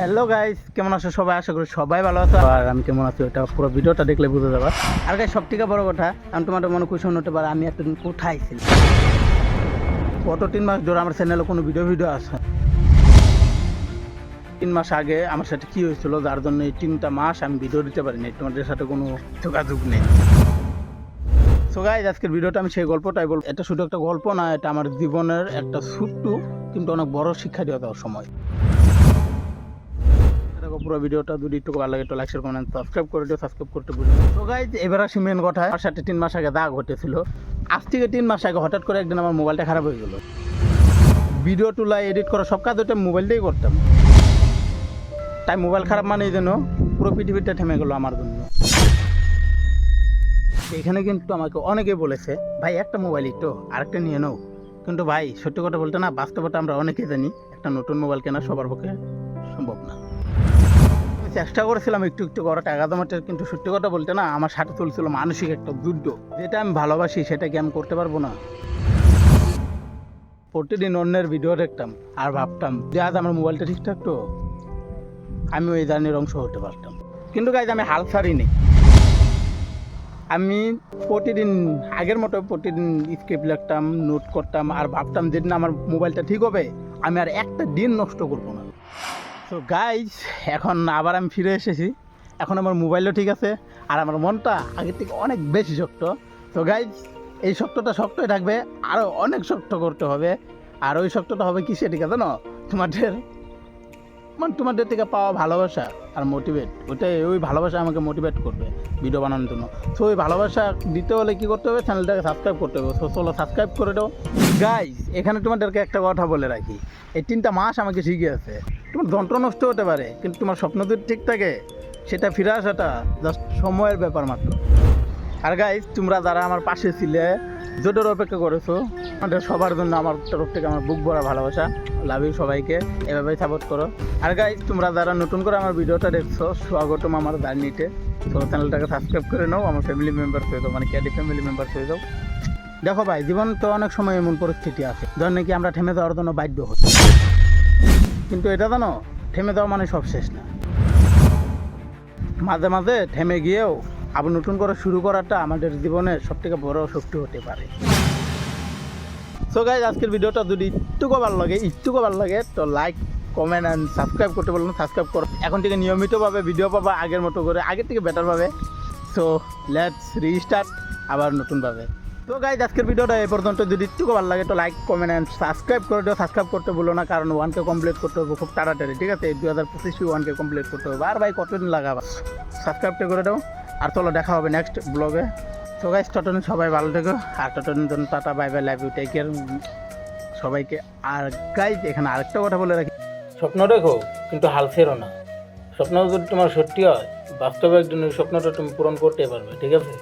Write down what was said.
Hello guys কেমন আছো সবাই? আশা করি সবাই ভালো আছো। আর আমি কেমন আছি? এটা পুরো ভিডিওটা দেখলে বুঝে যাবা। আর গাইস সব থেকে বড় কথা, আমি তোমাদের মনে কুশন হতে পারে, আমি এতদিন কোথায় ছিলাম? গত তিন মাস ধরে আমার চ্যানেলে কোনো ভিডিও ভিডিও আসে তিন মাস আগে আমার সাথে কি হয়েছিল, যার জন্য এই তিনটা মাস আমি ভিডিও দিতে পারিনি, তোমাদের সাথে কোনো যোগাযোগ নেই। সো গাইজ আজকের ভিডিওটা আমি সেই গল্পটাই বলব। এটা শুধু একটা গল্প না, এটা আমার জীবনের একটা ছোট্ট, কিন্তু অনেক বড় শিক্ষা দিয়ে দেওয়ার সময়। পুরো ভিডিওটা যদি একটু ভালো লাগে, একটু লাইক শেয়ার কমেন্ট সাবস্ক্রাইব করে দিও সাবস্ক্রাইব করতে ভুলো তো গাইজ এবার আসি মেন কথা। আমার সাথে তিন মাস আগে দাগ ঘটেছিল। আজ থেকে তিন মাস আগে হঠাৎ করে একদিন আমার মোবাইলটা খারাপ হয়ে গেল। ভিডিও তুলা এডিট করা সব কাজ ওটা মোবাইল দিয়েই করতাম। তাই মোবাইল খারাপ মানে এই জন্য পুরো পৃথিবীটা থেমে গেলো আমার জন্য। এখানে কিন্তু আমাকে অনেকে বলেছে, ভাই, একটা মোবাইলই তো আরেকটা নিয়ে নাও। কিন্তু ভাই, সত্যি কথা বলতে না, বাস্তবতা আমরা অনেকেই জানি, একটা নতুন মোবাইল কেনা সবার পক্ষে সম্ভব না। চেষ্টা করেছিলাম একটু একটু করে, টাকা জমাতে, কিন্তু সত্যি কথা বলতে না, আমার সাথে চলছিল মানসিক একটা যুদ্ধ। যেটা আমি ভালোবাসি সেটা কি আমি করতে পারব না। প্রতিদিন অন্যের ভিডিও দেখতাম আর ভাবতাম, যে আজ আমার মোবাইলটা ঠিক থাকতো আমি ওই জার্নির অংশ হতে পারতাম। কিন্তু গাইজ আমি হাল ছাড়িনি। আমি প্রতিদিন, আগের মতো প্রতিদিন স্ক্রিপ্ট লিখতাম নোট করতাম, আর ভাবতাম যেদিন আমার মোবাইলটা ঠিক হবে, আমি আর একটা দিন নষ্ট করব না। তো গাইজ এখন আবার আমি ফিরে এসেছি। এখন আমার মোবাইলও ঠিক আছে, আর আমার মনটা আগের থেকে অনেক বেশি শক্ত। তো গাইজ এই শক্তটা শক্তই থাকবে আরও অনেক শক্ত করতে হবে। আর ওই শক্তটা হবে কি সেটা জানো? তোমাদের মানে তোমাদের থেকে পাওয়া ভালোবাসা আর মোটিভেট ওটাই, ওই ভালোবাসা আমাকে মোটিভেট করবে ভিডিও বানানোর জন্য। সো ওই ভালোবাসা দিতে হলে কী করতে হবে? চ্যানেলটাকে সাবস্ক্রাইব করতে হবে। সো সাবস্ক্রাইব করে দাও। গাইজ এখানে তোমাদেরকে একটা কথা বলে রাখি। এই তিনটা মাস আমাকে শিখিয়েছে। তোমার যন্ত্র নষ্ট হতে পারে, কিন্তু তোমার স্বপ্ন যদি ঠিক থাকে, সেটা ফিরে আসাটা জাস্ট সময়ের ব্যাপার মাত্র। আর গাইজ তোমরা যারা আমার পাশে ছিলে জোটের অপেক্ষা করেছ, আমাদের সবার জন্য আমার তরফ থেকে আমার বুক ভরা ভালোবাসা। লাভ সবাইকে, এভাবেই সাপোর্ট করো। আর গাইজ তোমরা যারা নতুন করে আমার ভিডিওটা দেখছ, স্বাগতম আমার জার্নিতে। তো চ্যানেলটাকে সাবস্ক্রাইব করে নাও, আমার ফ্যামিলি মেম্বার হয়ে যাও মানে ক্যাডি ফ্যামিলি মেম্বার হয়ে যাও। দেখো ভাই, জীবন তো অনেক সময় এমন পরিস্থিতি আছে ধর নাকি আমরা থেমে যাওয়ার জন্য বাধ্য হচ্ছি। কিন্তু এটা জানো, থেমে যাওয়া মানে সব শেষ না। মাঝে মাঝে থেমে গিয়েও আবার নতুন করে শুরু করাটা আমাদের জীবনের সব থেকে বড় শক্তি হতে পারে। সো গাইজ আজকের ভিডিওটা যদি একটুকু ভালো লাগে একটুকু ভালো লাগে, তো লাইক কমেন্ট অ্যান্ড সাবস্ক্রাইব করতে বলুন সাবস্ক্রাইব করো। এখন থেকে নিয়মিতভাবে ভিডিও পাবা, আগের মতো করে, আগের থেকে বেটারভাবে সো লেটস রিস্টার্ট আবার নতুনভাবে। তো গাইজ আজকের ভিডিওটা এই পর্যন্ত। যদি একটুকু ভালো লাগে তো লাইক কমেন্ট অ্যান্ড সাবস্ক্রাইব করে দিও। সাবস্ক্রাইব করতে বলো না, কারণ ওয়ানকে কমপ্লিট করতে হবে খুব তাড়াতাড়ি, ঠিক আছে? দু হাজার পঁচিশে ওয়ানকে কমপ্লিট করতে হবে। আর ভাই, কতদিন লাগাবা? সাবস্ক্রাইবটা করে দাও। আর চলো, দেখা হবে নেক্সট ব্লগে তো গাইজ ততদিন সবাই ভালো থেকো। আর ততদিন জন্য tata bye bye love you take care সবাইকে আর গাইজ এখানে আরেকটা কথা বলে রাখি। স্বপ্ন দেখো, কিন্তু হাল ছেড়ো না। স্বপ্ন যদি তোমার সত্যি হয়, বাস্তবে একদিন স্বপ্নটা তুমি পূরণ করতে পারবে, ঠিক আছে?